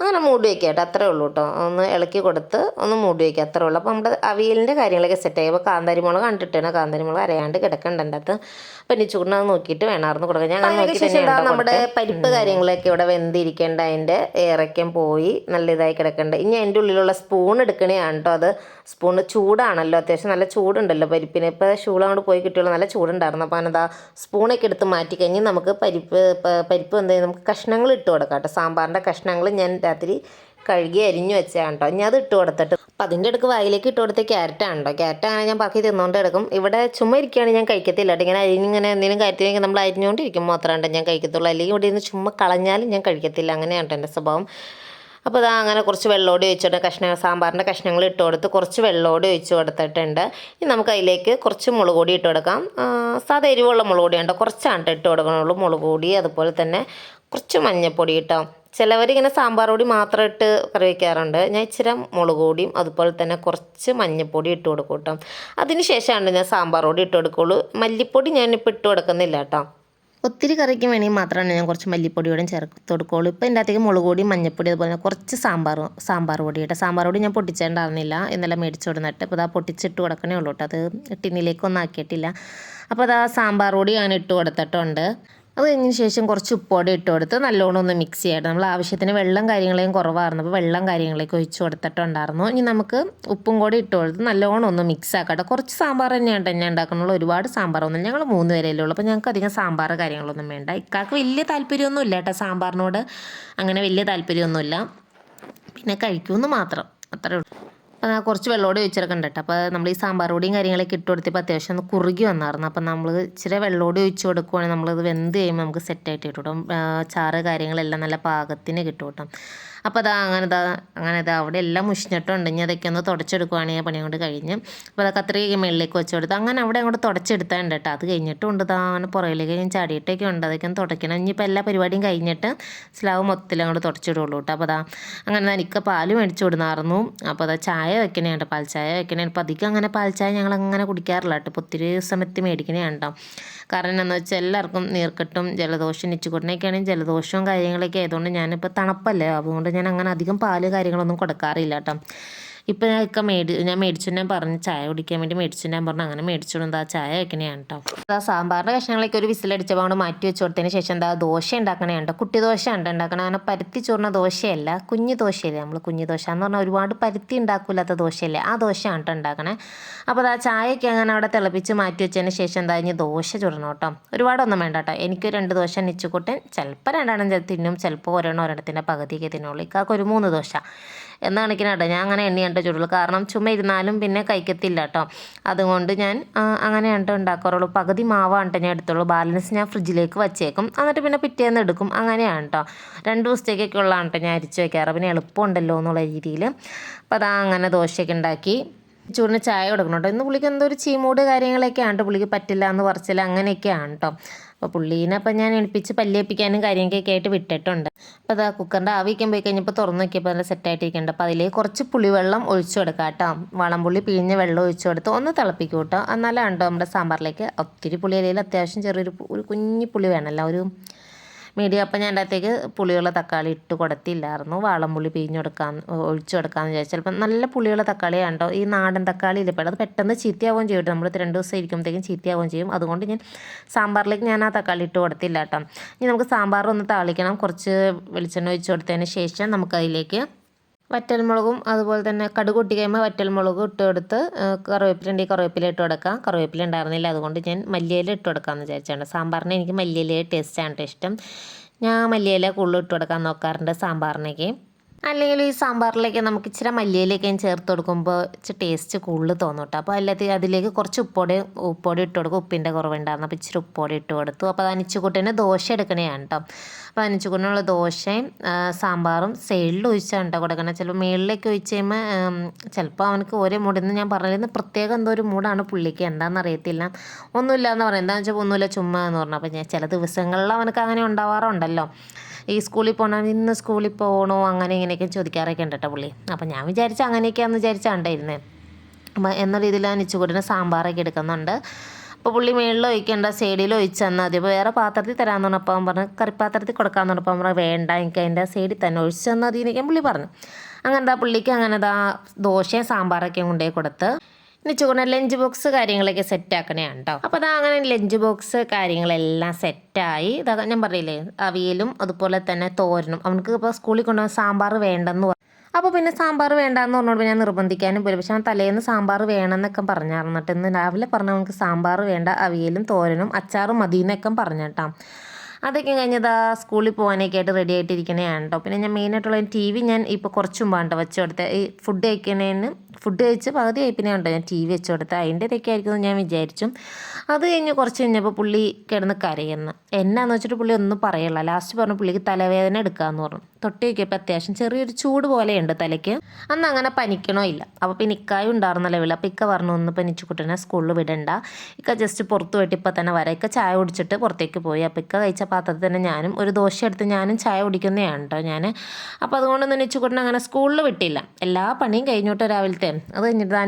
അങ്ങനെ മൂടി വയ്ക്കുക കേട്ടോ. അത്രേ ഉള്ളൂ കേട്ടോ. ഒന്ന് ഇളക്കി കൊടുത്ത് ഒന്ന് മൂടി വയ്ക്കുക. അത്രേ ഉള്ളൂ. അപ്പോൾ നമ്മുടെ അവിയലിന്റെ കാര്യങ്ങളൊക്കെ സെറ്റ് ആയി. അപ്പോൾ കാന്താരി മുളക് കണ്ടിട്ടാണ് കാന്താരി മുളക് അരയാണ്ട് കിടക്കണ്ട അതിന്റെ അകത്ത് അപ്പം ഇനി ചൂടിനത് നോക്കിയിട്ട് വേണമായിരുന്നു കൊടുക്കുക ഞാൻ നോക്കി നമ്മുടെ പരിപ്പ് കാര്യങ്ങളൊക്കെ ഇവിടെ വെന്തിരിക്കേണ്ട അതിന്റെ ഇറക്കം പോയി നല്ല ഇതായി കിടക്കേണ്ട. ഇനി അതിന്റെ ഉള്ളിലുള്ള സ്പൂൺ എടുക്കണേയാണ് കേട്ടോ അത്. സ്പൂൺ ചൂടാണല്ലോ. അത്യാവശ്യം നല്ല ചൂടുണ്ടല്ലോ പരിപ്പിന്. ഇപ്പോൾ ഷൂളങ്ങോട്ട് പോയി കിട്ടിയുള്ള നല്ല ചൂടുണ്ടായിരുന്നു. അപ്പോൾ അതിനതാ സ്പൂണൊക്കെ എടുത്ത് മാറ്റി കഴിഞ്ഞ് നമുക്ക് പരിപ്പ് പരിപ്പ് എന്ത് നമുക്ക് കഷ്ണങ്ങൾ ഇട്ട് കൊടുക്കാം കേട്ടോ. സാമ്പാറിന്റെ കഷ്ണങ്ങൾ ഞാൻ രാത്രി കഴുകി അരിഞ്ഞു വെച്ചാണ് കേട്ടോ. ഇനി അത് ഇട്ട് കൊടുത്തിട്ട്. അപ്പം അതിന്റെ അടുക്ക് വായിലേക്ക് ഇട്ട് കൊടുത്ത ക്യാരറ്റാണ് കേട്ടോ. ക്യാരറ്റ് അങ്ങനെ ഞാൻ ബാക്കി തിന്നുകൊണ്ട് എടുക്കും. ഇവിടെ ചുമ്മാ ഇരിക്കുകയാണ് ഞാൻ കഴിക്കത്തില്ല കേട്ടോ. ഇങ്ങനെ അരിഞ്ഞിങ്ങനെ എന്തെങ്കിലും കാര്യത്തിലേക്ക് നമ്മൾ അരിഞ്ഞുകൊണ്ടിരിക്കും മാത്രമാണ് ഞാൻ കഴിക്കത്തുള്ളൂ. അല്ലെങ്കിൽ ഇവിടെ നിന്ന് ചുമ്മാ കളഞ്ഞാലും ഞാൻ കഴിക്കത്തില്ല. അങ്ങനെയാണ് എന്റെ സ്വഭാവം. അപ്പോൾ അതാ അങ്ങനെ കുറച്ച് വെള്ളോട് ഒഴിച്ചിട്ട് കഷ്ണങ്ങൾ സാമ്പാറിന്റെ കഷ്ണങ്ങൾ ഇട്ട് കൊടുത്ത് കുറച്ച് വെള്ളോട് ഒഴിച്ച് കൊടുത്തിട്ടുണ്ട്. ഇനി നമുക്ക് അതിലേക്ക് കുറച്ച് മുളക് പൊടി ഇട്ട് കൊടുക്കാം. സാധാ എരിവുള്ള മുളക് പൊടി ഉണ്ടോ കുറച്ചാണ് ട്ടോ ഇട്ട് കൊടുക്കണുള്ളൂ മുളക് പൊടി. അതുപോലെ തന്നെ കുറച്ച് മഞ്ഞൾപ്പൊടി കേട്ടോ ചിലവരിങ്ങനെ സാമ്പാർ പൊടി മാത്രം ഇട്ട് കറി വയ്ക്കാറുണ്ട് ഞാൻ ഇച്ചിരി മുളക് പൊടിയും അതുപോലെ തന്നെ കുറച്ച് മഞ്ഞൾപ്പൊടി ഇട്ട് കൊടുക്കും കേട്ടോ അതിന് ശേഷമാണ് ഞാൻ സാമ്പാർ പൊടി ഇട്ട് കൊടുക്കുള്ളൂ. മല്ലിപ്പൊടി ഞാനിപ്പോൾ ഇട്ട് കൊടുക്കുന്നില്ല കേട്ടോ. ഒത്തിരി കറിക്ക് വേണമെങ്കിൽ മാത്രമാണ് ഞാൻ കുറച്ച് മല്ലിപ്പൊടിയോടും ചേർത്ത് കൊടുക്കുള്ളൂ. ഇപ്പോൾ എന്റെ അകത്തേക്ക് മുളക് പൊടി മഞ്ഞൾപ്പൊടി അതുപോലെ തന്നെ കുറച്ച് സാമ്പാർ സാമ്പാർ പൊടി കേട്ടോ. സാമ്പാർ പൊടി ഞാൻ പൊട്ടിച്ചിട്ടുണ്ടായിരുന്നില്ല ഇന്നലെ മേടിച്ചു കൊടുന്നിട്ട്. അപ്പോൾ അതാ പൊട്ടിച്ചിട്ട് കൊടുക്കണേ ഉള്ളൂ കേട്ടോ. അത് ടിന്നിലേക്കൊന്നും ആക്കിയിട്ടില്ല. അപ്പോൾ അതാ സാമ്പാർ പൊടി ഞാൻ ഇട്ട് കൊടുത്തിട്ടുണ്ട്. അത് കഴിഞ്ഞതിന് ശേഷം കുറച്ച് ഉപ്പോടെ ഇട്ട് കൊടുത്ത് നല്ലോണം ഒന്ന് മിക്സ് ചെയ്യണം നമ്മൾ ആവശ്യത്തിന് വെള്ളം കാര്യങ്ങളെയും കുറവായിരുന്നു. അപ്പോൾ വെള്ളം കാര്യങ്ങളൊക്കെ ഒഴിച്ച് കൊടുത്തിട്ടുണ്ടായിരുന്നു. ഇനി നമുക്ക് ഉപ്പും കൂടി ഇട്ട് കൊടുത്ത് നല്ലോണം ഒന്ന് മിക്സ് ആക്കട്ടെ. കുറച്ച് സാമ്പാർ തന്നെയാണ് തന്നെ ഉണ്ടാക്കുന്നുള്ളൂ. ഒരുപാട് സാമ്പാറൊന്നും ഞങ്ങൾ മൂന്ന് പേരല്ലേ ഉള്ളൂ. അപ്പോൾ ഞങ്ങൾക്ക് അധികം സാമ്പാർ കാര്യങ്ങളൊന്നും വേണ്ട. ഇക്കാക്ക് വലിയ താല്പര്യമൊന്നും ഇല്ല കേട്ടോ സാമ്പാറിനോട്. അങ്ങനെ വലിയ താല്പര്യമൊന്നുമില്ല. പിന്നെ കഴിക്കുമെന്ന് മാത്രം. അത്രേ ഉള്ളൂ. കുറച്ച് വെള്ളമോടെ ഒഴിച്ചെടുക്കണ്ട കേട്ടോ. അപ്പോൾ നമ്മൾ ഈ സാമ്പാർ പൊടിയും കാര്യങ്ങളൊക്കെ ഇട്ട് കൊടുത്തപ്പോൾ അത്യാവശ്യം ഒന്ന് കുറുകി വന്നായിരുന്നു. അപ്പോൾ നമ്മൾ ഇച്ചിരി വെള്ളമോടെ ഒഴിച്ച് കൊടുക്കുവാണെങ്കിൽ നമ്മളത് വെന്ത് കഴിയുമ്പോൾ നമുക്ക് സെറ്റായിട്ട് കിട്ടും. ചാറ് കാര്യങ്ങളെല്ലാം നല്ല പാകത്തിന് കിട്ടും കേട്ടോ. അപ്പോൾ അതാ അങ്ങനെ ഇതാ അങ്ങനെ ഇതാ അവിടെ എല്ലാം മുഷിഞ്ഞിട്ടുണ്ട്. ഇനി അതൊക്കെ ഒന്ന് തുടച്ചെടുക്കുവാണെങ്കിൽ പണി കൊണ്ട് കഴിഞ്ഞ്. അപ്പോൾ അതാ കത്രിക മേളിലേക്ക് വെച്ച് കൊടുത്ത്. അങ്ങനെ അവിടെ അങ്ങോട്ട് തുടച്ചെടുത്താണ്ട് കേട്ടോ. അത് കഴിഞ്ഞിട്ടുണ്ട് ഇതാ അങ്ങനെ പുറകിലേക്ക് ഞാൻ ചാടിയിട്ടൊക്കെ ഉണ്ട്. അതൊക്കെ ഒന്ന് തുടയ്ക്കണം ഇനിയിപ്പോൾ എല്ലാ പരിപാടിയും കഴിഞ്ഞിട്ട് സ്ലാവ് മൊത്തത്തിൽ അങ്ങോട്ട് തുടച്ചിടുള്ളൂ കേട്ടോ. അപ്പോൾ അതാ അങ്ങനെ എനിക്ക് പാൽ മേടിച്ചു കൊടുന്നായിരുന്നു അപ്പോൾ അതാ ചായ വെക്കണേ കേട്ടോ പാൽ ചായ വെക്കണേ അപ്പോൾ അധികം അങ്ങനെ പാൽ ചായ ഞങ്ങൾ അങ്ങനെ കുടിക്കാറില്ല കേട്ടോ. ഇപ്പോൾ ഒത്തിരി സമയത്ത് മേടിക്കണേ കേട്ടോ. കാരണം എന്താണെന്ന് വെച്ചാൽ എല്ലാവർക്കും നീർക്കെട്ടും ജലദോഷം നിച്ചുകൊട്ടിനൊക്കെ ജലദോഷവും കാര്യങ്ങളൊക്കെ ആയതുകൊണ്ട് ഞാനിപ്പോൾ തണുപ്പല്ലേ അതുകൊണ്ട് ഞാൻ അങ്ങനെ അധികം പാൽ കാര്യങ്ങളൊന്നും കൊടുക്കാറില്ല കേട്ടോ. ഇപ്പം ഞാൻ മേടി ഞാൻ മേടിച്ചു ഞാൻ പറഞ്ഞ് ചായ കുടിക്കാൻ വേണ്ടി മേടിച്ചു ഞാൻ പറഞ്ഞു അങ്ങനെ മേടിച്ചോണ്ട് ആ ചായ വെക്കണേയാണ് കേട്ടോ ആ സാമ്പാറിന്റെ കഷ്ണങ്ങളൊക്കെ ഒരു വിസിലടിച്ചപ്പോൾ അങ്ങോട്ട് മാറ്റി വെച്ച് കൊടുത്തതിന് ശേഷം എന്താ ദോശ ഉണ്ടാക്കണേ കേട്ടോ കുട്ടി ദോശ ഉണ്ട് ഉണ്ടാക്കണം അങ്ങനെ പരുത്തി ചോറിന ദോശയല്ല കുഞ്ഞു ദോശയല്ലേ നമ്മൾ കുഞ്ഞു ദോശ എന്ന് പറഞ്ഞാൽ ഒരുപാട് പരുത്തി ഉണ്ടാക്കില്ലാത്ത ദോശയല്ലേ ആ ദോശ കേട്ടോ ഉണ്ടാക്കണേ അപ്പോൾ ആ ചായയൊക്കെ അങ്ങനെ അവിടെ തിളപ്പിച്ച് മാറ്റി വെച്ചതിന് ശേഷം എന്താ ഇനി ദോശ ചുടണം കേട്ടോ ഒരുപാടൊന്നും വേണ്ട കേട്ടോ എനിക്ക് രണ്ട് ദോശ നിച്ചുകൂട്ടൻ ചിലപ്പോൾ രണ്ടെണ്ണം തിന്നും ചിലപ്പോൾ ഒരെണ്ണം ഒരെണ്ണത്തിന്റെ പകുതിയൊക്കെ തിന്നുള്ളൂ ഇക്കാക്ക് ഒരു മൂന്ന് ദോശ. എന്ന കണക്കിന് കേട്ടോ. ഞാൻ അങ്ങനെ എണ്ണ ചൂടുള്ളൂ. കാരണം ചുമ്മാ ഇരുന്നാലും പിന്നെ കഴിക്കത്തില്ല കേട്ടോ. അതുകൊണ്ട് ഞാൻ അങ്ങനെ കേട്ടോ ഉണ്ടാക്കാറുള്ളൂ. പകുതി മാവാണ് ഞാൻ എടുത്തുള്ളൂ. ബാലൻസ് ഞാൻ ഫ്രിഡ്ജിലേക്ക് വച്ചേക്കും. എന്നിട്ട് പിന്നെ പിറ്റേന്ന് എടുക്കും. അങ്ങനെയാണ് കേട്ടോ. രണ്ട് ദിവസത്തേക്കൊക്കെ ഉള്ളതാണ് കേട്ടോ ഞാൻ അരിച്ചു വയ്ക്കാറ്. പിന്നെ എളുപ്പമുണ്ടല്ലോ എന്നുള്ള രീതിയിൽ. അപ്പോൾ അതാ അങ്ങനെ ദോശയൊക്കെ ഉണ്ടാക്കി. ചൂടിന് ചായ കൊടുക്കണം കേട്ടോ. ഇന്ന് പുള്ളിക്ക് എന്തോ ഒരു ചീമൂട് കാര്യങ്ങളൊക്കെയാണ് കേട്ടോ പുള്ളിക്ക് പറ്റില്ല എന്ന് പറച്ചില്ല അങ്ങനെയൊക്കെയാണ് കേട്ടോ. അപ്പോൾ പുള്ളീനെ അപ്പം ഞാൻ എണിപ്പിച്ച് പല്ലേപ്പിക്കാനും കാര്യങ്ങളൊക്കെ ആയിട്ട് വിട്ടിട്ടുണ്ട്. അപ്പോൾ അതാ കുക്കറിന്റെ ആവി വയ്ക്കാൻ പോയി കഴിഞ്ഞപ്പോൾ തുറന്നു നോക്കിയപ്പോൾ നല്ല സെറ്റായിട്ടിരിക്കുന്നുണ്ട് അപ്പോൾ അതിലേക്ക് കുറച്ച് പുളിവെള്ളം ഒഴിച്ചു കൊടുക്കാം കേട്ടോ. വളംപുള്ളി പിഴിഞ്ഞ വെള്ളം ഒഴിച്ചു കൊടുത്ത് ഒന്ന് തിളപ്പിക്കും കേട്ടോ. എന്നാലാണ് ഉണ്ടോ നമ്മുടെ സാമ്പാറിലേക്ക് ഒത്തിരി പുളി അല്ലെങ്കിൽ അത്യാവശ്യം ചെറിയൊരു ഒരു കുഞ്ഞി പുളി വേണമല്ലോ. ഒരു മീഡിയം അപ്പം ഞാൻ അതിനകത്തേക്ക് പുളിയുള്ള തക്കാളി ഇട്ട് കൊടുത്തില്ലായിരുന്നു. വാളംപുള്ളി പിഴിഞ്ഞെടുക്കാൻ ഒഴിച്ചു കൊടുക്കാമെന്ന് വിചാരിച്ചു. ചിലപ്പോൾ നല്ല പുളിയുള്ള തക്കാളി ഉണ്ടോ ഈ നാടൻ തക്കാളി ഇല്ല? അത് പെട്ടെന്ന് ചീത്തയാവുകയും ചെയ്യും നമ്മൾ രണ്ട് ദിവസം ഇരിക്കുമ്പോഴത്തേക്കും ചീത്തയാവുകയും ചെയ്യും. അതുകൊണ്ട് ഞാൻ സാമ്പാറിലേക്ക് ഞാൻ ആ തക്കാളി ഇട്ട് കൊടുത്തില്ല കേട്ടോ. ഇനി നമുക്ക് സാമ്പാർ ഒന്ന് താളിക്കണം. കുറച്ച് വെളിച്ചെണ്ണ ഒഴിച്ച് കൊടുത്തതിന് ശേഷം നമുക്കതിലേക്ക് വറ്റൽമുളകും അതുപോലെ തന്നെ കടുക് പൊട്ടി കഴിയുമ്പോൾ വറ്റൽമുളകും ഇട്ട് കൊടുത്ത് കറിവേപ്പില ഉണ്ടെങ്കിൽ കറിവേപ്പില ഇട്ട് കൊടുക്കാം. കറിവേപ്പില ഉണ്ടായിരുന്നില്ല അതുകൊണ്ട് ഞാൻ മല്ലിയില ഇട്ട് കൊടുക്കാമെന്ന് വിചാരിച്ചാണ്. സാമ്പാറിന് എനിക്ക് മല്ലിയില ടേസ്റ്റാണ് ഇഷ്ടം. ഞാൻ മല്ലിയില കൂടുതൽ ഇട്ട് കൊടുക്കാൻ നോക്കാറുണ്ട് സാമ്പാറിനേക്ക്. അല്ലെങ്കിൽ ഈ സാമ്പാറിലേക്ക് നമുക്ക് ഇച്ചിരി മല്ലിയിലേക്കും ചേർത്ത് കൊടുക്കുമ്പോൾ ഇച്ചിരി ടേസ്റ്റ് കൂടുതൽ തോന്നും കേട്ടോ അപ്പോൾ അല്ലാതെ അതിലേക്ക് കുറച്ച് ഉപ്പോടെ ഉപ്പോടെ ഇട്ട് കൊടുക്കും. ഉപ്പിന്റെ കുറവുണ്ടായിരുന്നു അപ്പോൾ ഇച്ചിരി ഉപ്പോടെ ഇട്ട് കൊടുത്തു. അപ്പോൾ അത് അനിച്ചുകൂട്ടിന് ദോശ എടുക്കണേ കേട്ടോ അപ്പോൾ അനിച്ചുകുട്ടനുള്ള ദോശയും സാമ്പാറും സൈഡിൽ ഒഴിച്ചാണ് കേട്ടോ കൊടുക്കണം. ചിലപ്പോൾ മേളിലേക്ക് ഒഴിച്ച് കഴിയുമ്പോൾ ചിലപ്പോൾ അവനക്ക് ഒരേ മൂടെന്ന് ഞാൻ പറഞ്ഞിരുന്നു പ്രത്യേകം എന്തോ ഒരു മൂടാണ് പുള്ളിക്ക്. എന്താണെന്ന് അറിയത്തില്ല. ഒന്നുമില്ല എന്ന് പറയാം. എന്താണെന്ന് വെച്ചാൽ ഒന്നുമില്ല ചുമ്മാ എന്ന് പറഞ്ഞു. അപ്പോൾ ഞാൻ ചില ദിവസങ്ങളിൽ അവനക്ക് അങ്ങനെ ഉണ്ടാവാറുണ്ടല്ലോ. ഈ സ്കൂളിൽ പോകണം ഇന്ന് സ്കൂളിൽ പോകണോ അങ്ങനെ ഇങ്ങനെയൊക്കെ ചോദിക്കാറൊക്കെ ഉണ്ട് കേട്ടോ പുള്ളി. അപ്പം ഞാൻ വിചാരിച്ച അങ്ങനെയൊക്കെയാണെന്ന് വിചാരിച്ചാണ് ഇരുന്നത് അപ്പം എന്ന രീതിയിൽ ആ ഇച്ചുകൂടിന് സാമ്പാറൊക്കെ എടുക്കുന്നുണ്ട്. അപ്പോൾ പുള്ളി മേളിൽ ഒഴിക്കേണ്ട സൈഡിൽ ഒഴിച്ച് തന്നാൽ മതി അപ്പോൾ വേറെ പാത്രത്തിൽ തരാമെന്ന് പറഞ്ഞപ്പോൾ അവൻ പറഞ്ഞു കറിപ്പാത്രത്തിൽ കൊടുക്കാമെന്ന് പറഞ്ഞപ്പോൾ പറഞ്ഞു വേണ്ട എനിക്ക് അതിന്റെ സൈഡിൽ തന്നെ ഒഴിച്ച് തന്നാൽ മതി എന്നൊക്കെ പുള്ളി പറഞ്ഞു. അങ്ങനെ എന്താ പുള്ളിക്ക് അങ്ങനെ ദാ ദോശയും സാമ്പാറൊക്കെ കൊണ്ടുപോയി കൊടുത്ത്. ഇനി ചൂണ ലഞ്ച് ബോക്സ് കാര്യങ്ങളൊക്കെ സെറ്റ് ആക്കണേ കേട്ടോ അപ്പോൾ അതാ അങ്ങനെ ലഞ്ച് ബോക്സ് കാര്യങ്ങളെല്ലാം സെറ്റായി ഇതാ ഞാൻ പറയില്ലേ അവിയലും അതുപോലെ തന്നെ തോരനും. അവനക്ക് ഇപ്പോൾ സ്കൂളിൽ കൊണ്ടുപോകാൻ സാമ്പാർ വേണ്ടെന്ന് അപ്പോൾ പിന്നെ സാമ്പാർ വേണ്ടാന്ന് പറഞ്ഞോണ്ട് ഞാൻ നിർബന്ധിക്കാനും പോലും പക്ഷെ അവൻ തലേന്ന് സാമ്പാർ വേണമെന്നൊക്കെ പറഞ്ഞായിരുന്നു. കേട്ടോ ഇന്ന് രാവിലെ പറഞ്ഞു നമുക്ക് സാമ്പാർ വേണ്ട അവിയലും തോരനും അച്ചാറും മതി എന്നൊക്കെ പറഞ്ഞു കേട്ടോ അതൊക്കെ കഴിഞ്ഞതാ സ്കൂളിൽ പോകാനൊക്കെ ആയിട്ട് റെഡി ആയിട്ടിരിക്കണതാണ് കേട്ടോ പിന്നെ ഞാൻ മെയിനായിട്ടുള്ള ടി വി ഞാൻ ഇപ്പോൾ കുറച്ചും കേട്ടോ വെച്ച് ഈ ഫുഡ് കഴിക്കുന്നതിന് ഫുഡ് കഴിച്ച് പകുതി കഴിപ്പിനാണ് കേട്ടോ ഞാൻ ടി വി വെച്ച് കൊടുത്ത്. അതിന്റെ ഇതൊക്കെ ആയിരിക്കും ഞാൻ വിചാരിച്ചു. അത് കഴിഞ്ഞ് കുറച്ച് കഴിഞ്ഞപ്പോൾ പുള്ളി കിടന്ന് കരയുന്നു. എന്നാന്ന് വെച്ചിട്ട് പുള്ളി ഒന്നും പറയല്ല. ലാസ്റ്റ് പറഞ്ഞു പുള്ളിക്ക് തലവേദന എടുക്കാമെന്ന് പറഞ്ഞു. തൊട്ടി നോക്കിയപ്പോൾ അത്യാവശ്യം ചെറിയൊരു ചൂട് പോലെയുണ്ട് തലയ്ക്ക്. അന്ന് അങ്ങനെ പനിക്കണോ ഇല്ല. അപ്പോൾ പിന്നെ ഇക്കായും ഉണ്ടായിരുന്ന ലെവൽ അപ്പോൾ ഇക്ക പറഞ്ഞു ഒന്ന് പനിച്ചുകുട്ടനെ സ്കൂളിൽ വിടണ്ട. ഇക്ക ജസ്റ്റ് പുറത്ത് പോയിട്ട് ഇപ്പം തന്നെ വരാം. ഇക്ക ചായ കുടിച്ചിട്ട് പുറത്തേക്ക് പോയി. അപ്പോൾ ഇക്ക കഴിച്ച പാത്രത്തിൽ തന്നെ ഞാനും ഒരു ദോശ എടുത്ത് ഞാനും ചായ കുടിക്കുന്നതാണ് കേട്ടോ ഞാൻ അപ്പോൾ അതുകൊണ്ട് തന്നെ കുട്ടനെ അങ്ങനെ സ്കൂളിൽ വിട്ടില്ല. എല്ലാ പണിയും കഴിഞ്ഞോട്ട് രാവിലത്തെ അത് കഴിഞ്ഞിട്ട് ആ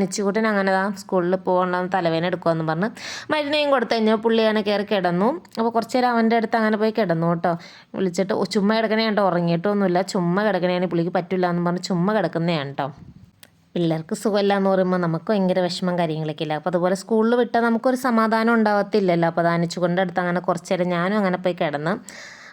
അങ്ങനെ ദാ സ്കൂളിൽ പോകണം തലവേന എടുക്കുമെന്ന് പറഞ്ഞ് മരുന്നേയും കൊടുത്തു കഴിഞ്ഞാൽ പുള്ളി അങ്ങനെ കയറി കിടന്നു. അപ്പോൾ കുറച്ച് നേരം അവന്റെ അടുത്ത് അങ്ങനെ പോയി കിടന്നു കേട്ടോ. വിളിച്ചിട്ട് "ഓ, ചുമ്മാ കിടക്കണേ കേട്ടോ ഉറങ്ങിയിട്ടൊന്നുമില്ല. ചുമ്മാ കിടക്കണേന് പുള്ളിക്ക് പറ്റില്ല എന്ന് പറഞ്ഞ് ചുമ്മാ കിടക്കുന്നതാണ് കേട്ടോ. പിള്ളേർക്ക് സുഖമില്ല എന്ന് പറയുമ്പോൾ നമുക്ക് ഭയങ്കര വിഷമം കാര്യങ്ങളൊക്കെ ഇല്ല? അപ്പോൾ അതുപോലെ സ്കൂളിൽ വിട്ടാൽ നമുക്കൊരു സമാധാനം ഉണ്ടാവത്തില്ലല്ലോ. അപ്പോൾ ദാനിച്ചുകൊണ്ട് അടുത്ത് അങ്ങനെ കുറച്ച് നേരം ഞാനും അങ്ങനെ പോയി കിടന്ന്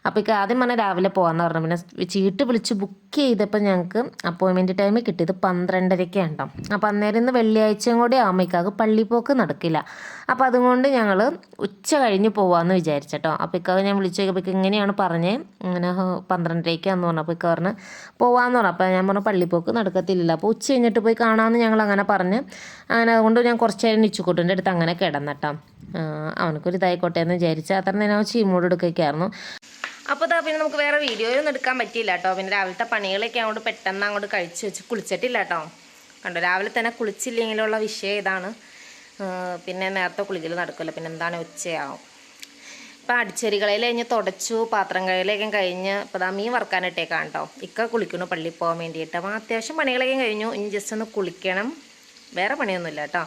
അപ്പോൾ ഇക്ക ആദ്യം പറഞ്ഞാൽ രാവിലെ പോകാമെന്ന് പറഞ്ഞു. പിന്നെ ചീട്ട് വിളിച്ച് ബുക്ക് ചെയ്തപ്പോൾ ഞങ്ങൾക്ക് അപ്പോയിൻമെന്റ് ടൈം കിട്ടിയത് പന്ത്രണ്ടരയ്ക്കാണ് കേട്ടോ അപ്പോൾ അന്നേരം ഇന്ന് വെള്ളിയാഴ്ചയും കൂടി ആകുമ്പോഴേക്കും അത് പള്ളിപ്പോക്ക് നടക്കില്ല. അപ്പോൾ അതുകൊണ്ട് ഞങ്ങൾ ഉച്ച കഴിഞ്ഞ് പോകാമെന്ന് വിചാരിച്ചട്ടോ. അപ്പോൾ ഇക്കാവ് ഞാൻ വിളിച്ചു ഇക്ക ഇങ്ങനെയാണ് പറഞ്ഞത് ഇങ്ങനെ പന്ത്രണ്ടരയ്ക്കാന്ന് പറഞ്ഞു. അപ്പോൾ ഇക്ക പറഞ്ഞ് പോവാന്ന് പറഞ്ഞു. അപ്പോൾ ഞാൻ പറഞ്ഞു പള്ളിപ്പോക്ക് നടക്കത്തില്ല അപ്പോൾ ഉച്ച കഴിഞ്ഞിട്ട് പോയി കാണാമെന്ന് ഞങ്ങൾ അങ്ങനെ പറഞ്ഞ് അങ്ങനെ അതുകൊണ്ട് ഞാൻ കുറച്ച് നേരം നിച്ചുകൂട്ടിന്റെ അടുത്ത് അങ്ങനെ കിടന്നട്ടോ. അവനക്കൊരു ഇതായിക്കോട്ടെ എന്ന് വിചാരിച്ച് അത്ര നേരം ചീമോട് ചീമൂട് എടുക്കുകയൊക്കെയായിരുന്നു അപ്പോൾ ഇതാ പിന്നെ നമുക്ക് വേറെ വീഡിയോ ഒന്നും എടുക്കാൻ പറ്റിയില്ല കേട്ടോ പിന്നെ രാവിലത്തെ പണികളൊക്കെ അങ്ങോട്ട് പെട്ടെന്ന് അങ്ങോട്ട് കഴിച്ച് വെച്ച് കുളിച്ചിട്ടില്ല കേട്ടോ കണ്ടോ രാവിലെ തന്നെ കുളിച്ചില്ലെങ്കിലുള്ള വിഷയം ഇതാണ്. പിന്നെ നേരത്തെ കുളിക്കൽ നടക്കില്ല പിന്നെ എന്താണ് ഉച്ചയാവും. ഇപ്പം അടിച്ചെരികളിൽ കഴിഞ്ഞ് തുടച്ചു പാത്രം കഴുകലൊക്കെ കഴിഞ്ഞ് ഇപ്പോൾ ദാ മീൻ വറക്കാനിട്ടേക്കാണ് കേട്ടോ ഇക്ക കുളിക്കണു പള്ളിയിൽ പോകാൻ വേണ്ടിയിട്ട്. അപ്പം അത്യാവശ്യം പണികളൊക്കെ കഴിഞ്ഞു. ഇനി ജസ്റ്റ് ഒന്ന് കുളിക്കണം. വേറെ പണിയൊന്നുമില്ല കേട്ടോ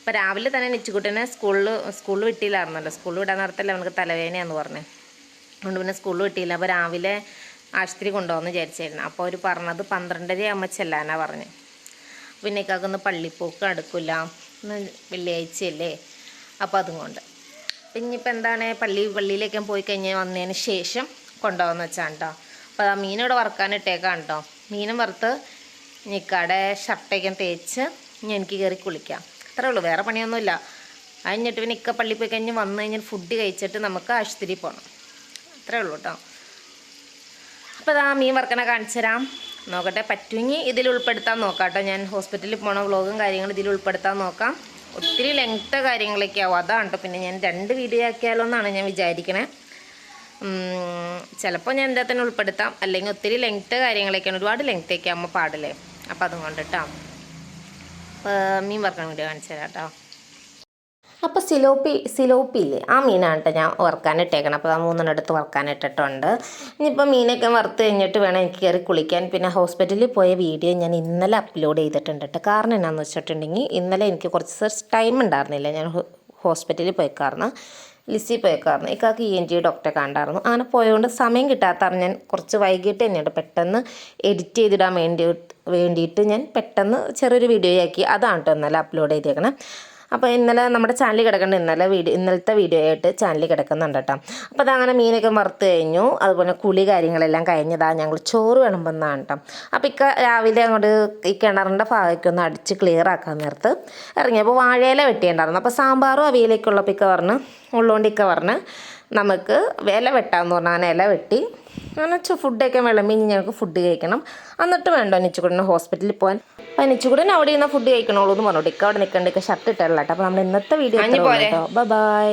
അപ്പോൾ രാവിലെ തന്നെ നിച്ചുകുട്ടനെ സ്കൂളിൽ സ്കൂളിൽ വിട്ടില്ലായിരുന്നല്ലോ. സ്കൂളിൽ വിടാൻ നേരത്തല്ലേ അവനക്ക് തലവേദനയാന്ന് പറഞ്ഞു. അതുകൊണ്ട് പിന്നെ സ്കൂളിൽ കിട്ടിയില്ല അപ്പോൾ രാവിലെ ആശുപത്രി കൊണ്ടുപോകാമെന്ന് വിചാരിച്ചായിരുന്നു. അപ്പോൾ അവർ പറഞ്ഞത് പന്ത്രണ്ടര അമ്മ ചെല്ലാനാണ് പറഞ്ഞു. പിന്നെ ഇക്കാക്കൊന്ന് പള്ളിപ്പോക്ക് അടുക്കില്ല ഇന്ന് വെള്ളിയാഴ്ചയല്ലേ. അപ്പോൾ അതും കൊണ്ട്. പിന്നെ ഇനിയിപ്പോൾ എന്താണ്? പള്ളി പള്ളിയിലേക്ക് പോയി കഴിഞ്ഞ് വന്നതിന് ശേഷം കൊണ്ടുപോകുന്ന വെച്ചാൽ കേട്ടോ അപ്പോൾ ആ മീനിവിടെ വറുക്കാനിട്ടേക്കാണ് കേട്ടോ മീനും വറുത്ത് നിക്കാടെ ഷർട്ടേക്കും തേച്ച് എനിക്ക് കയറി കുളിക്കാം. അത്രേ ഉള്ളൂ. വേറെ പണിയൊന്നുമില്ല. കഴിഞ്ഞിട്ട് പിന്നെ ഇക്ക പള്ളി പോയി കഴിഞ്ഞ് വന്നു കഴിഞ്ഞാൽ ഫുഡ് കഴിച്ചിട്ട് നമുക്ക് ആശുപത്രിയിൽ പോകണം അത്രേ ഉള്ളൂ കേട്ടോ. അപ്പോൾ അതാ മീൻ വറക്കണ കാണിച്ചു തരാം. നോക്കട്ടെ പറ്റുമെങ്കിൽ ഇതിൽ ഉൾപ്പെടുത്താൻ നോക്കാം കേട്ടോ. ഞാൻ ഹോസ്പിറ്റലിൽ പോണ വ്ളോഗും കാര്യങ്ങളും ഇതിൽ ഉൾപ്പെടുത്താൻ നോക്കാം. ഒത്തിരി ലെങ്ത്ത് കാര്യങ്ങളൊക്കെ ആവും. അതാണ് കേട്ടോ. പിന്നെ ഞാൻ രണ്ട് വീഡിയോ ആക്കിയാലോ എന്നാണ് ഞാൻ വിചാരിക്കണേ. ചിലപ്പോൾ ഞാൻ എന്താ തന്നെ ഉൾപ്പെടുത്താം. അല്ലെങ്കിൽ ഒത്തിരി ലെങ്ത്ത് കാര്യങ്ങളൊക്കെയാണ്. ഒരുപാട് ലെങ്ത്തൊക്കെ ആകുമ്പോൾ പാടില്ലേ? അപ്പോൾ അതും കൊണ്ടിട്ടാ മീൻ വർക്കണ വീഡിയോ കാണിച്ചു തരാം കേട്ടോ. അപ്പോൾ സിലോപ്പി സിലോപ്പി ഇല്ലേ ആ മീനാണ് കേട്ടോ ഞാൻ വറുക്കാനിട്ടേക്കണം അപ്പോൾ ആ മൂന്നെണ്ണം എടുത്ത് വറുക്കാനിട്ടിട്ടുണ്ട് ഇനിയിപ്പോൾ മീനൊക്കെ വറുത്ത് കഴിഞ്ഞിട്ട് വേണം എനിക്ക് കയറി കുളിക്കാൻ. പിന്നെ ഹോസ്പിറ്റലിൽ പോയ വീഡിയോ ഞാൻ ഇന്നലെ അപ്ലോഡ് ചെയ്തിട്ടുണ്ട് കേട്ടോ. കാരണം എന്നാന്ന് വെച്ചിട്ടുണ്ടെങ്കിൽ ഇന്നലെ എനിക്ക് കുറച്ച് ടൈം ഉണ്ടായിരുന്നില്ല. ഞാൻ ഹോസ്പിറ്റലിൽ ഹോസ്പിറ്റലിൽ കാരണം ലിസി പോയേക്കായിരുന്നു ഇക്കാക്ക് ഇ എൻ ജി ഡോക്ടറെ കണ്ടായിരുന്നു അങ്ങനെ പോയതുകൊണ്ട് സമയം കിട്ടാത്തതാണ് ഞാൻ കുറച്ച് വൈകിട്ട് തന്നെയുണ്ട് പെട്ടെന്ന് എഡിറ്റ് ചെയ്തിടാൻ വേണ്ടി വേണ്ടിയിട്ട് ഞാൻ പെട്ടെന്ന് ചെറിയൊരു വീഡിയോ ആക്കി അതാണ് കേട്ടോ ഇന്നലെ അപ്ലോഡ് ചെയ്തേക്കണം. അപ്പോൾ ഇന്നലെ നമ്മുടെ ചാനലിൽ കിടക്കേണ്ട ഇന്നലെ വീഡിയോ ഇന്നലത്തെ വീഡിയോ ആയിട്ട് ചാനലിൽ കിടക്കുന്നുണ്ട് കേട്ടോ. അപ്പോൾ അതങ്ങനെ മീനൊക്കെ വറുത്ത് കഴിഞ്ഞു. അതുപോലെ കുളി കാര്യങ്ങളെല്ലാം കഴിഞ്ഞതാണ് ഞങ്ങൾ ചോറ് വിളമ്പുന്നതാണ് കേട്ടോ. അപ്പോൾ ഇക്ക രാവിലെ അങ്ങോട്ട് ഈ കിണറിന്റെ ഭാഗമൊക്കെ ഒന്ന് അടിച്ച് ക്ലിയർ ആക്കാൻ നേരത്ത് ഇറങ്ങിയപ്പോൾ വാഴയില വെട്ടിയിട്ടുണ്ടായിരുന്നു. അപ്പോൾ സാമ്പാറും അവിയലേക്കുള്ളപ്പോൾ ഇക്ക പറഞ്ഞ് ഉള്ളതുകൊണ്ട് ഇക്ക പറഞ്ഞ് നമുക്ക് ഇല വെട്ടാമെന്ന് പറഞ്ഞാൽ അങ്ങനെ ഇല വെട്ടി അങ്ങനെ ഫുഡൊക്കെ വിളമ്പി ഞങ്ങൾക്ക് ഫുഡ് കഴിക്കണം. എന്നിട്ട് വേണ്ടോ നിച്ചുകൂടിന് ഹോസ്പിറ്റലിൽ പോകാൻ അപ്പം നിച്ചുകൂടൻ അവിടെ ഇരുന്ന ഫുഡ് കഴിക്കണോളൂ എന്ന് പറഞ്ഞോട്ടെ ഇക്ക അവിടെ നിൽക്കണ്ട ഇക്ക ഷർട്ട് ഇട്ടല്ല കേട്ടോ അപ്പോൾ നമ്മൾ ഇന്നത്തെ വീഡിയോ ബൈ ബൈ